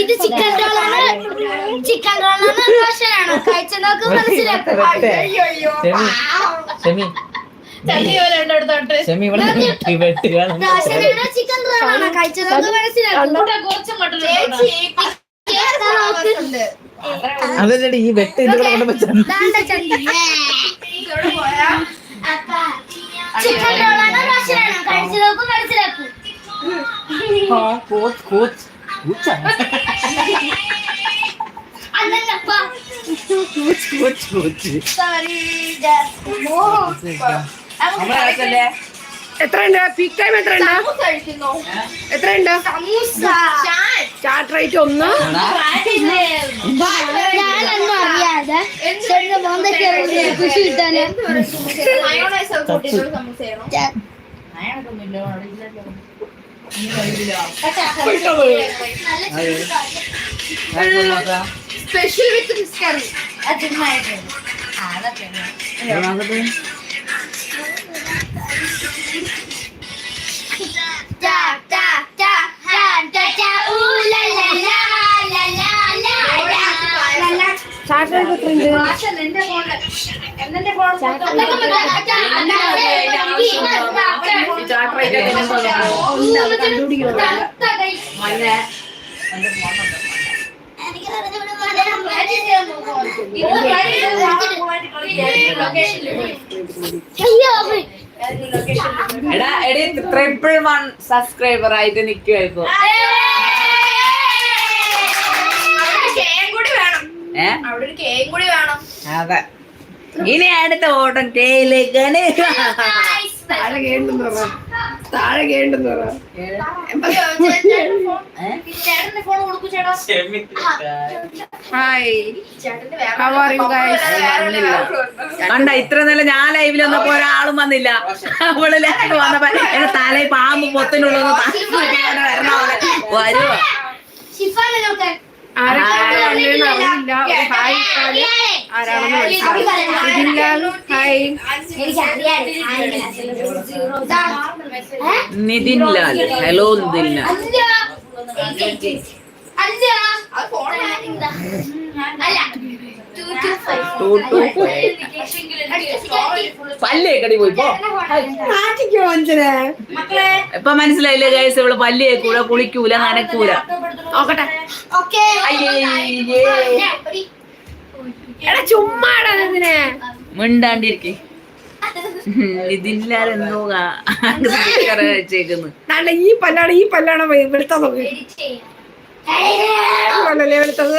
ഇത് ചിക്കൻ റോളാണ്. ചിക്കൻ റോളാണ് ആണ് കഴിച്ച നോക്ക് മനസ്സിലാക്കൂ. ചിക്കൻ റോൾ ആണ് കഴിച്ചു നോക്കൂ മനസ്സിലാക്കൂ. അതല്ലേ ഈ വെട്ട് ഇത് കൂടെ എത്രയുണ്ട്? പീക്ക് ടൈം എത്രയുണ്ട്? എത്രയുണ്ട്? ചാറ്റ്. റേറ്റ് ഒന്ന്. ഞാനൊന്നും അറിയാതെ ചെറിയ മോന്തൊക്കെ കുശി കിട്ടാന് special with fish curry chart rate എത്രയുണ്ട് അയ്യോ എടാ എടി ട്രിപ്പിൾ വൺ സബ്സ്ക്രൈബർ ആയിട്ട് നിൽക്കുക ഇപ്പൊ. അതെ. ഇനി അടുത്ത ഓട്ടം തേയിലേക്ക് താഴെ കേണ്ടെന്ന് പറ. താഴെ കേണ്ടെന്ന് പറ. Hi. How are you guys കണ്ട ഇത്ര നല്ല ഞാൻ ലൈവിൽ വന്നപ്പോ ഒരാളും വന്നില്ല. അവൾ ലൈവ് വന്നപ്പോ എന്റെ തല പാമ്പ് പൊത്തിനുള്ളൊന്ന് വരണ വന്നതെന്ന് അറിയില്ല. ഒരു ഹായ് ഇട്ടാൽ ആരാണെന്ന് മനസ്സിലാവും ഹായ്. നിതിൻ ലാൽ ഹലോ നിതിൻ ലാൽ അല്ല. പല്ലേ കടി ഇപ്പൊ മനസ്സിലായില്ലേ ഗൈസ് ഇവൾ പല്ല് കേക്കൂല കുളിക്കൂല നനക്കൂല. നോക്കട്ടെ. എടാ ചുമ്മാടാ ഇതിനെ. മിണ്ടാണ്ടിരിക്കെ. ഇതില്ലാതെ എന്തോ വെച്ചേക്കുന്നു. നല്ല ഈ പല്ലാണ് ഈ പല്ലാണ് വെളുത്തത് നോക്കി. വെളുത്തത്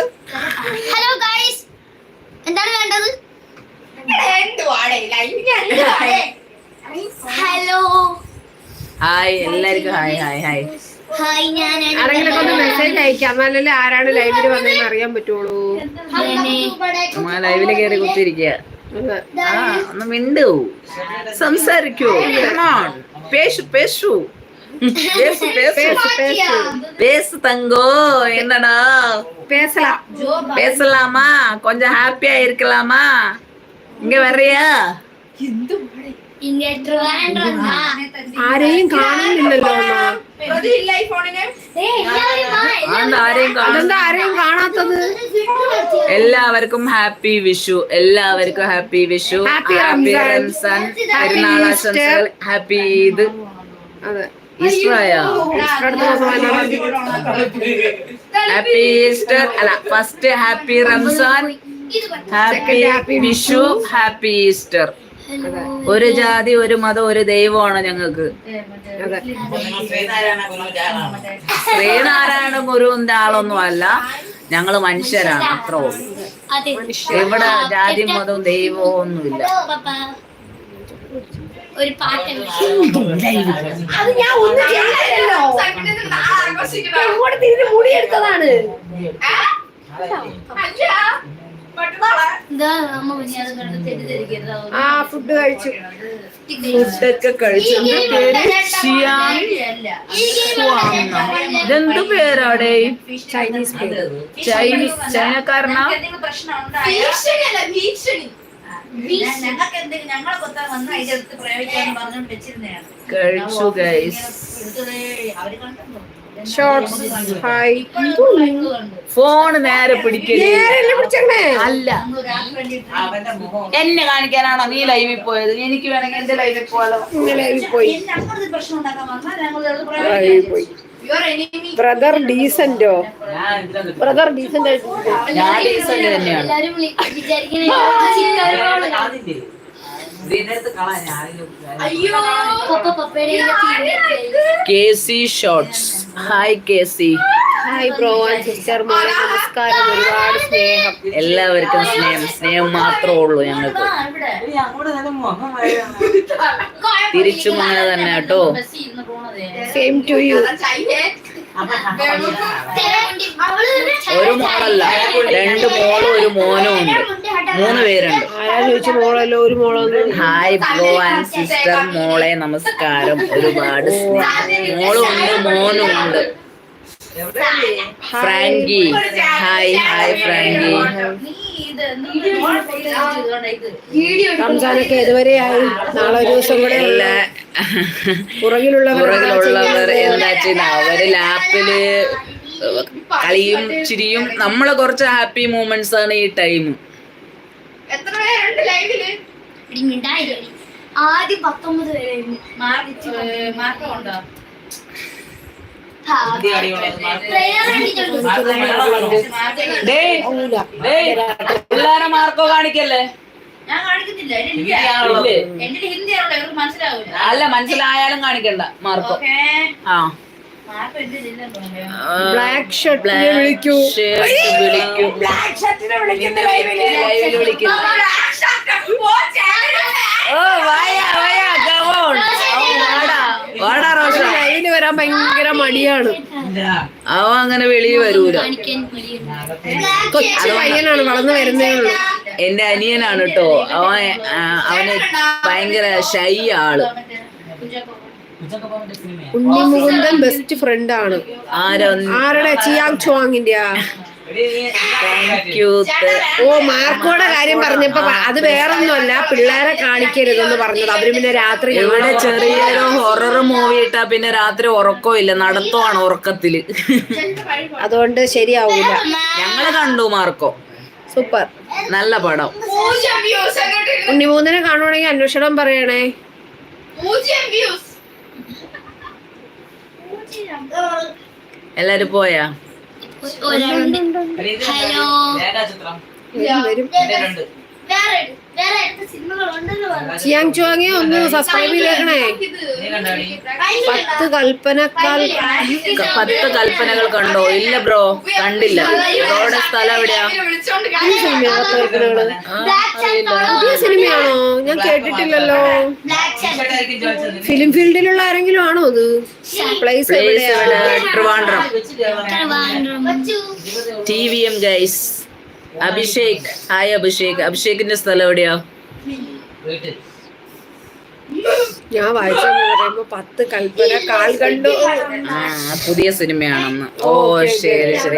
ഹലോ ഗൈസ് എന്താണ് വേണ്ടത്? ഹലോ. ഹായ് എല്ലാവർക്കും ഹായ് ഹായ് ഹായ്. ഹായ് ഞാൻ ആരെങ്കിലും ഒന്ന് മെസ്സേജ് അയക്കാം. എന്നാലല്ലേ ആരാണ് ലൈവിൽ വന്നതെന്ന് അറിയാൻ പറ്റുള്ളൂ. നമ്മ ലൈവിൽ കയറി കുത്തിരിക്കുക. ഒന്ന് മിണ്ടൂ. സംസാരിക്കൂ. Come പേശു പേശു. പേസു പേസു പേസ് പേസ് பேசு தங்கோ என்னடா பேசலாம் பேசலாமா கொஞ்சம் ஹாப்பியா இருக்கலாமா இங்க வர்றியா ഇങ്ങ ട്രിവാൻഡ്രം ആരെയും കാണുന്നില്ലല്ലോ അമ്മ. அந்த ആരെയും കാണാൻ അതെന്താ ആരെയും കാണാത്തത് എല്ലാവർക്കും ഹാപ്പി വിഷു എല്ലാവർക്കും happy Vishu Happy happy Ramzan. Ramzan Perunnal ആശംസകൾ ഹാപ്പി ഈദ് അതെ വന്നോളാം. ഹാപ്പി ഈസ്റ്റർ അല്ല first happy Ramzan happy happy Vishu happy Easter ഒരു ജാതി ഒരു മതം ഒരു ദൈവമാണ് ഞങ്ങൾക്ക്. ശ്രീനാരായണ ഗുരുവിന്റെ ആളൊന്നും അല്ല. ഞങ്ങൾ മനുഷ്യരാണ് അത്ര ഉള്ളൂ. ഇവിടെ ജാതി മതവും ദൈവവും ഒന്നുമില്ല. ഒരു പാട്ടുണ്ട് അത് ഞാൻ ഒന്നും ചെയ്തില്ലല്ലോ തിരിഞ്ഞ് മുടി എടുത്തതാണ്. ആ ഫുഡ് കഴിച്ചു. ഫുഡൊക്കെ കഴിച്ചു. ഇതെന്തു പേരാടേ ചൈനീസ് പേര് ചൈനീസ് ചൈനക്കാരനാ? ഞങ്ങൾക്ക് എന്തെങ്കിലും ഞങ്ങളെ കൊത്താൻ വന്ന് അതിന്റെ അടുത്ത് പ്രയോഗിക്കാന്ന് പറഞ്ഞുകൊണ്ട് വെച്ചിരുന്നതാണ്. കഴിച്ചു ഗൈസ് അവർ കണ്ടോ? ഷോർട്സ് ഹായ് ഫോൺ നേരെ പിടിച്ചേ അല്ല. എന്നെ കാണിക്കാനാണോ നീ ലൈവിൽ പോയത്? എനിക്ക് വേണമെങ്കിൽ എന്റെ ലൈവിൽ പോയാലോ പോയി. പ്രശ്നം ഉണ്ടാക്കാൻ വന്നാൽ ഞങ്ങൾ ലൈവിൽ പോയി. ബ്രദർ ഡീസന്റോ ബ്രദർ ഡീസന്റ് ആയിട്ട് ഞാൻ ഡീസന്റ് തന്നെയാണ്. എല്ലാരും വിളി- K C shorts hi K C hi bro and sister മോളെ നമസ്കാരം. ഒരുപാട് സ്നേഹം. എല്ലാവർക്കും സ്നേഹം. സ്നേഹം മാത്രമേ ഉള്ളൂ ഞങ്ങൾക്ക്. തിരിച്ചും അങ്ങനെ തന്നെ കേട്ടോ. സെയിം ടു യു ഒരു മോളല്ല. രണ്ട് മോളും ഒരു മോനും ഉണ്ട്. മൂന്ന് പേരുണ്ട്. ആരാ ചോദിച്ചു മോളല്ലോ? ഒരു മോളൊന്ന് ഹായ് ബ്രോ ആൻഡ് സിസ്റ്റർ. മോളെ നമസ്കാരം. ഒരുപാട് മോളും ഉണ്ട് മോനും ഉണ്ട്. ഫ്രാങ്കി ഹായ് ഹായ് ഫ്രാങ്കി റംസാനൊക്കെ ഇതുവരെയായി. നാളെ ഒരു ദിവസം കൂടെ അല്ല പുറകിലുള്ളവർ പുറകിലുള്ളവർ എന്താ ചെയ്യുന്ന അവർ ലാപ്പിൽ കളിയും ചിരിയും നമ്മളെ കുറച്ച് ഹാപ്പി മൂമെന്റ്സ് ആണ് ഈ ടൈം. ഇടി മിണ്ടാതിരി. ആദ്യം പത്തൊമ്പത് പേരായിരുന്നു മാർക്ക് ഉണ്ടോ പിള്ളേരെ മാർക്കോ കാണിക്കല്ലേ ഞാൻ കാണിക്കുന്നില്ല എന്റെ ഹിന്ദി ഇല്ലേ? എന്റെ ഇവർക്ക് മനസ്സിലാവൂല അല്ല മനസ്സിലായാലും കാണിക്കണ്ട മാർക്കോ ആ ബ്ലാക്ക് ഷർട്ട് വിളിക്കൂ വിളിക്കൂ ലൈവിൽ വിളിക്കുന്നു ഓ വായാ വായാ on. വാടാ റോഷ. ലൈവിൽ വരാൻ ഭയങ്കര മടിയാണ്. അവ അങ്ങനെ വെളിയിൽ വരൂല. കൊച്ചു പയ്യനാണ് വളർന്നു വരുന്നേ ഉള്ളൂ. എന്റെ അനിയനാണ് കേട്ടോ അവൻ അവന് ഭയങ്കര ഷൈ ആൾ. ഉണ്ണി മുകുന്ദൻ ബെസ്റ്റ് ഫ്രണ്ട് ആണ്. ആരോ? ആരുടെ? ചിയാങ് ചുവാങ്ങിന്റെ ഓ മാർക്കോടെ കാര്യം പറഞ്ഞപ്പോ അത് വേറൊന്നുമല്ല പിള്ളേരെ കാണിക്കരുതെന്ന് പറഞ്ഞത്. അവർ പിന്നെ രാത്രി ഇവിടെ ചെറിയൊരു ഹൊറർ മൂവി ഇട്ടാ പിന്നെ രാത്രി ഉറക്കമില്ല ഇല്ല. നടത്തുവാണ് ഉറക്കത്തിൽ. അതുകൊണ്ട് ശരിയാവൂല. ഞങ്ങൾ കണ്ടു മാർക്കോ. സൂപ്പർ. നല്ല പടം. ഉണ്ണിമൂന്നിനെ കാണുവാണെങ്കിൽ അന്വേഷണം പറയണേ. എല്ലാരും പോയാ? ഒരാളുണ്ട് ഹലോ. ചിയാങ് ചുവാങ്ങെ ഒന്ന് സബ്സ്ക്രൈബ് ചെയ്തേക്കണേ പത്ത് കൽപ്പനക്കാൾ പത്ത് കൽപ്പനകൾ കണ്ടോ? ഇല്ല ബ്രോ. കണ്ടില്ല. ബ്രോയുടെ സ്ഥലം എവിടെയാ? സിനിമയാണോ? ഞാൻ കേട്ടിട്ടില്ലല്ലോ. ഫിലിം ഫീൽഡിലുള്ള ആരെങ്കിലും ആണോ അത്? Supplies place Trivandrum. T V M guys Abhishek. Hi Abhishek. അഭിഷേകിന്റെ സ്ഥലം എവിടെയാ? ഞാൻ വായിച്ചു പറയുമ്പോ പത്ത് കൽപ്പന കാൽ കണ്ടു. ആ പുതിയ സിനിമയാണെന്ന്. ഓ ശരി ശരി.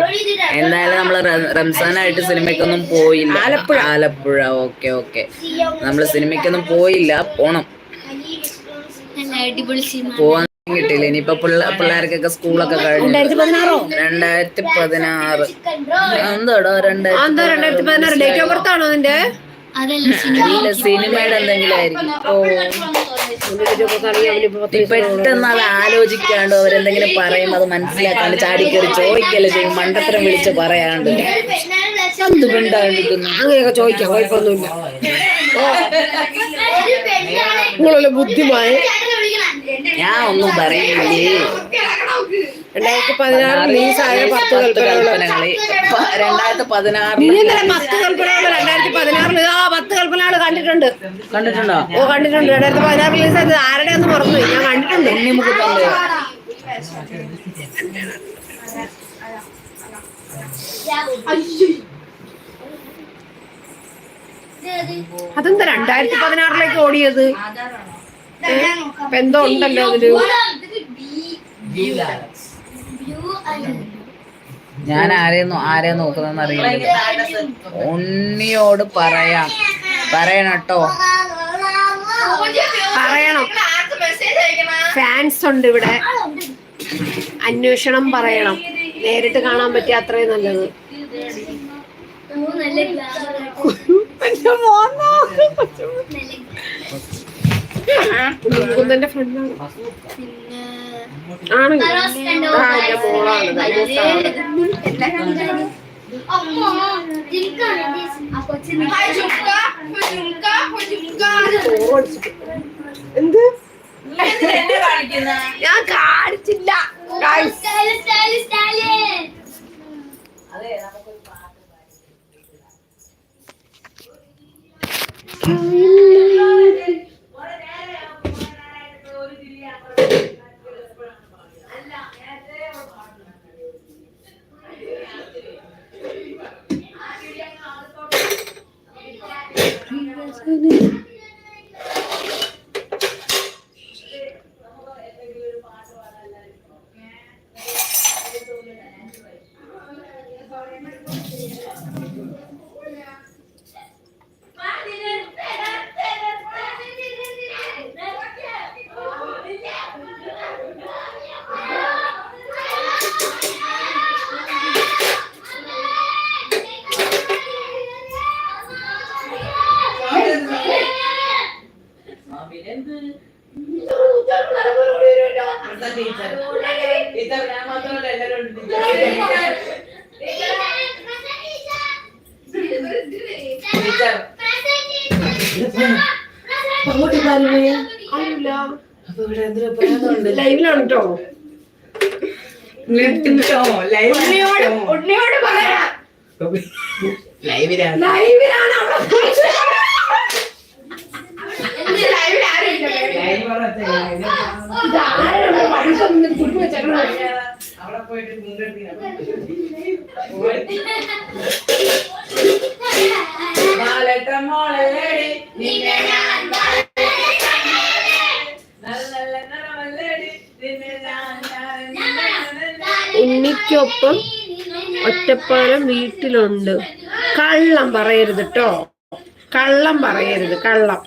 എന്തായാലും നമ്മൾ റംസാനായിട്ട് സിനിമയ്ക്കൊന്നും പോയില്ല. ആലപ്പുഴ. ആലപ്പുഴ. Okay okay. നമ്മൾ സിനിമയ്ക്കൊന്നും പോയില്ല. പോണം. പോവാൻ കിട്ടിയില്ല. ഇനിയിപ്പൊ പിള്ള- പിള്ളേർക്കൊക്കെ സ്കൂളൊക്കെ കഴിഞ്ഞു. രണ്ടായിരത്തി പതിനാറോ? എന്തോടോ രണ്ടായിരത്തി പതിനാറ്? ഡേറ്റ് ഓഫ് ബർത്ത് ആണോ സിനിമയുടെ എന്തെങ്കിലും ആയിരിക്കും. ഓ. പെട്ടെന്ന് അത് ആലോചിക്കാണ്ട് അവരെന്തെങ്കിലും പറയും അത് മനസ്സിലാക്കാണ്ട് ചാടിക്കറി ചോദിക്കല്ലേ ചെയ്യും. മണ്ടത്തരം വിളിച്ച് പറയാണ്ട്. എന്ത് അങ്ങനെയൊക്കെ ചോദിക്കാം. കുഴപ്പമൊന്നുമില്ല. നിങ്ങളല്ലേ ബുദ്ധിമായി ഞാൻ ഒന്നും പറയുന്നില്ലേ രണ്ടായിരത്തി പതിനാറ് റിലീസായ പത്ത് കൽപ്പനകളെ. രണ്ടായിരത്തി പതിനാറ് പത്ത് കൽപ്പനകൾ രണ്ടായിരത്തി പതിനാറിൽ ആ പത്ത് കൽപ്പനകൾ കണ്ടിട്ടുണ്ട്. കണ്ടിട്ടുണ്ടോ? ഓ കണ്ടിട്ടുണ്ട്. രണ്ടായിരത്തി പതിനാറ് റിലീസായത് ആരുടെ ഒന്ന് ഞാൻ കണ്ടിട്ടുണ്ട്. ഉണ്ണിമുക്കുട്ടുണ്ട് അതെന്താ രണ്ടായിരത്തി പതിനാറിലേക്ക് ഓടിയത്? ഇപ്പൊ എന്തോ ഉണ്ടല്ലോ അതിൽ? ഞാൻ ആരെയും ആരെയും നോക്കുന്നതെന്ന് അറിയില്ല ഉണ്ണിയോട് പറയാം. പറയണട്ടോ പറയണം. ഫാൻസ് ഉണ്ട് ഇവിടെ. അന്വേഷണം പറയണം. നേരിട്ട് കാണാൻ പറ്റിയ അത്രയും നല്ലത്. നല്ല കുന്നന്റെ ഫ്രണ്ടാണ് ആണ്. ഫറോസ് കണ്ടോ? കാണിച്ചില്ല. എന്റെ മോളാണ് ദൈവസ്ഥാണ്. അമ്മ ജിൽക്കാണ് ആ കൊച്ചിന് ചോറ് അടിച്ചിട്ട്. എന്ത് ഞാൻ കാണിച്ചില്ല Guys, സ്റ്റൈൽ സ്റ്റൈൽ സ്റ്റൈൽ ലൈവിലാണ് കേട്ടോ ഉണ്ണിയോട് ഉണ്ണിയോട് പറയാം ലൈവിലാണ് ലൈവിലാണ് അവിടെ എന്ത് ലൈവിൽ ആരും ഇല്ല ഇതാരാണ് പൈസ ഒന്നും കുട്ടി വെച്ചേക്കണത്? അവിടെ പോയിട്ട് നിന്നെ ഞാൻ ഉണ്ണിക്കൊപ്പം ഒറ്റപ്പാലം വീട്ടിലുണ്ട്. കള്ളം പറയരുത് കേട്ടോ കള്ളം പറയരുത് കള്ളം.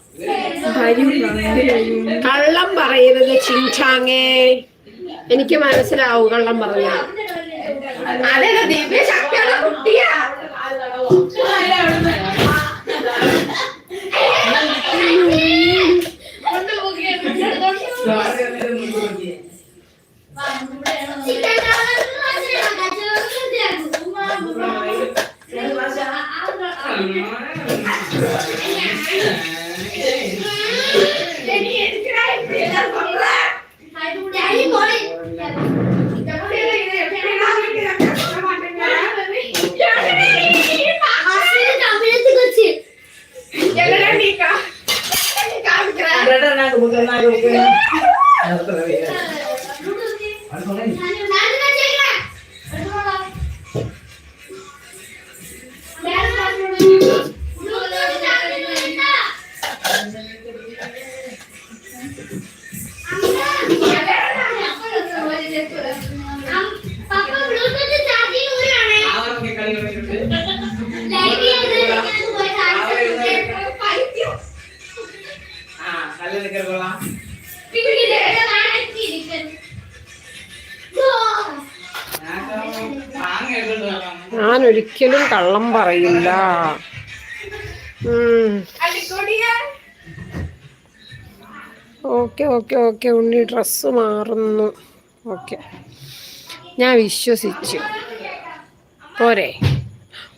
കള്ളം പറയരുത് ചിങ്ചാങ്ങേ എനിക്ക് മനസ്സിലാവും കള്ളം പറഞ്ഞ. ദിവ്യ ശക്തിയുള്ള കുട്ടിയാ. കള്ളം പറയില്ല. Okay okay okay. Unni dress മാറുന്നു. ഓക്കെ. ഞാൻ വിശ്വസിച്ചു. പോരെ.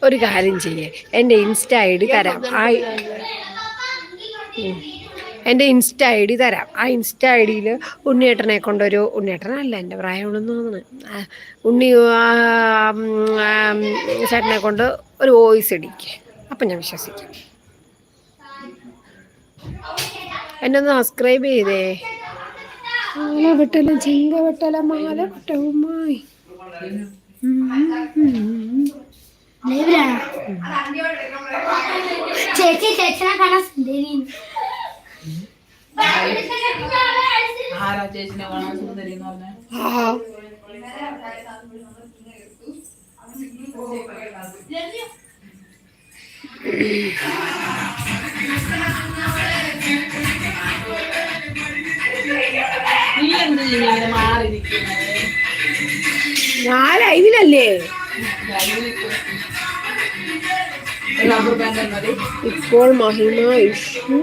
ഒരു കാര്യം ചെയ്യേ. എന്റെ ഇൻസ്റ്റ ഐ ഡി തരാം. ആ. എന്റെ ഇൻസ്റ്റ ഐ ഡി തരാം. ആ ഇൻസ്റ്റ ഐ ഡിയിൽ ഉണ്ണിയേട്ടനെ കൊണ്ടൊരു ഉണ്ണിയേട്ടനല്ല എന്റെ പ്രായമുള്ളെന്ന് തോന്നുന്നു. ഉണ്ണി ചേട്ടനെ കൊണ്ട് ഒരു വോയിസ് ഇടിക്കുക അപ്പം ഞാൻ വിശ്വസിക്കാം. എന്നെ ഒന്ന് സബ്സ്ക്രൈബ് ചെയ്തേ മാല വെട്ടലും ചിങ്ക വെട്ടല മാല വെട്ടവുമായി ചേച്ചി ചേച്ചനെ കാണാൻ സുന്ദരി ആരാ ചേച്ചിനെ കാണാൻ സുന്ദരി എന്ന് പറഞ്ഞ ആ നീ ഇങ്ങനെ മാറിയിരിക്കുന്നത് ഞാൻ ലൈവിലല്ലേ ഇപ്പോൾ മഹിമ ഇഷ്യൂ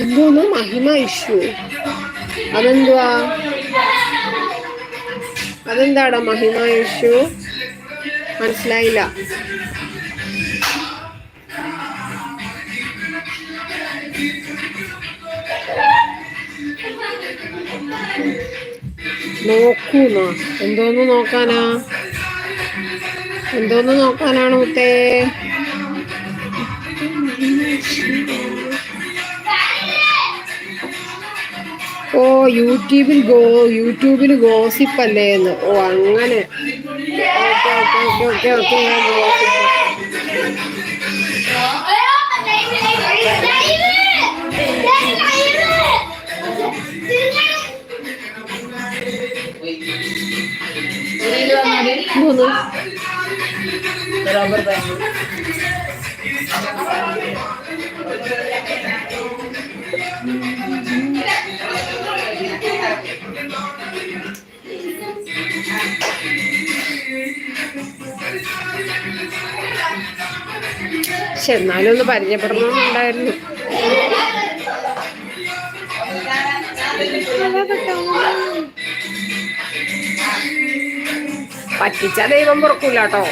എന്തോന്ന് മഹിമ ഇഷ്യൂ അതെന്തുവാ? അതെന്താടാ മഹിമ ഇഷ്യൂ മനസ്സിലായില്ല. നോക്കൂന്നോ? എന്തോന്ന് നോക്കാനാ? എന്തോന്ന് നോക്കാനാണ് മുത്തേ? ഓ യൂട്യൂബിൽ ഗോ യൂട്യൂബിൽ ഗോസിപ്പ് അല്ലേ എന്ന്. ഓ അങ്ങനെ. ഓക്കെ ഓക്കെ പക്ഷെ എന്നാലും ഒന്ന് പരിചയപ്പെടണമെന്നുണ്ടായിരുന്നു. പറ്റിച്ച ദൈവം പുറക്കൂല കേട്ടോ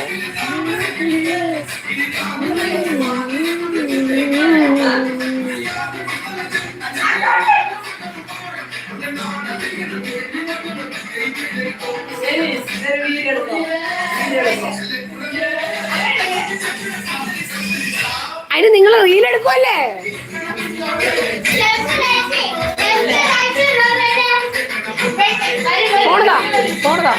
അതിന് നിങ്ങൾ റീൽ എടുക്കുമല്ലേ പോണതാ പോണതാ.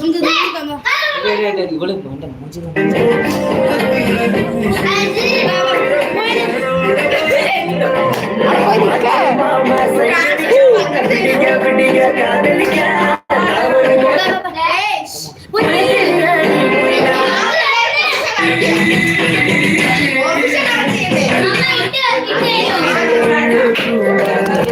നമുക്ക് തന്നോ ഇവൾ മൂഞ്ചി Thank you.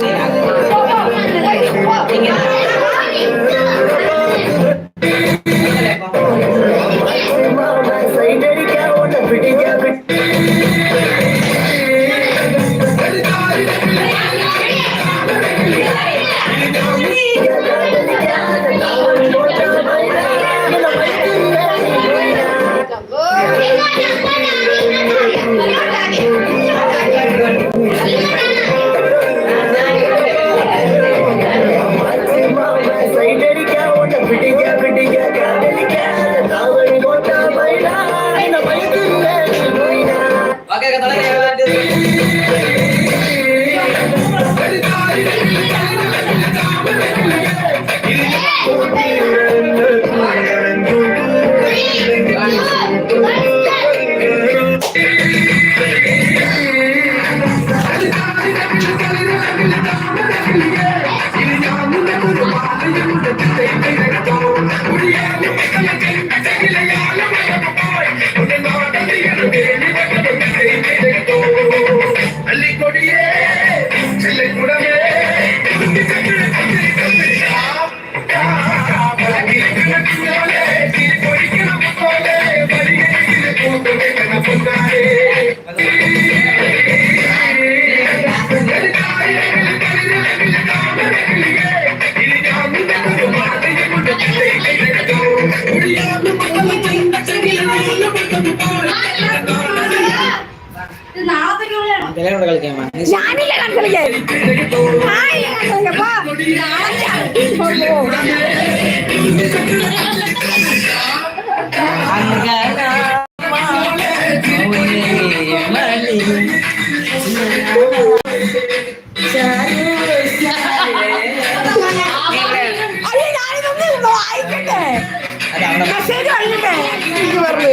മെസ്സേജ് കഴിഞ്ഞിട്ടേ എനിക്ക് പറഞ്ഞു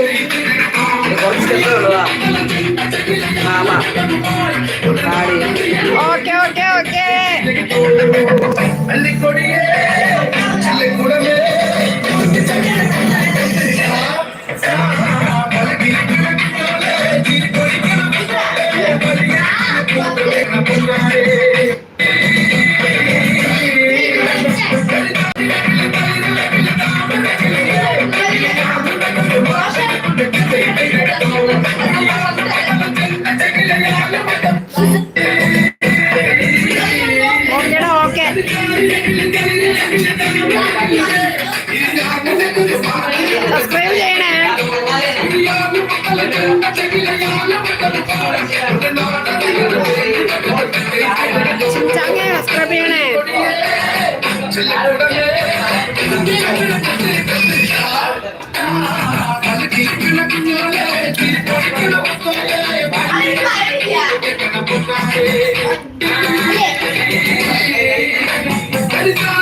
அள்ளிக்கொடியே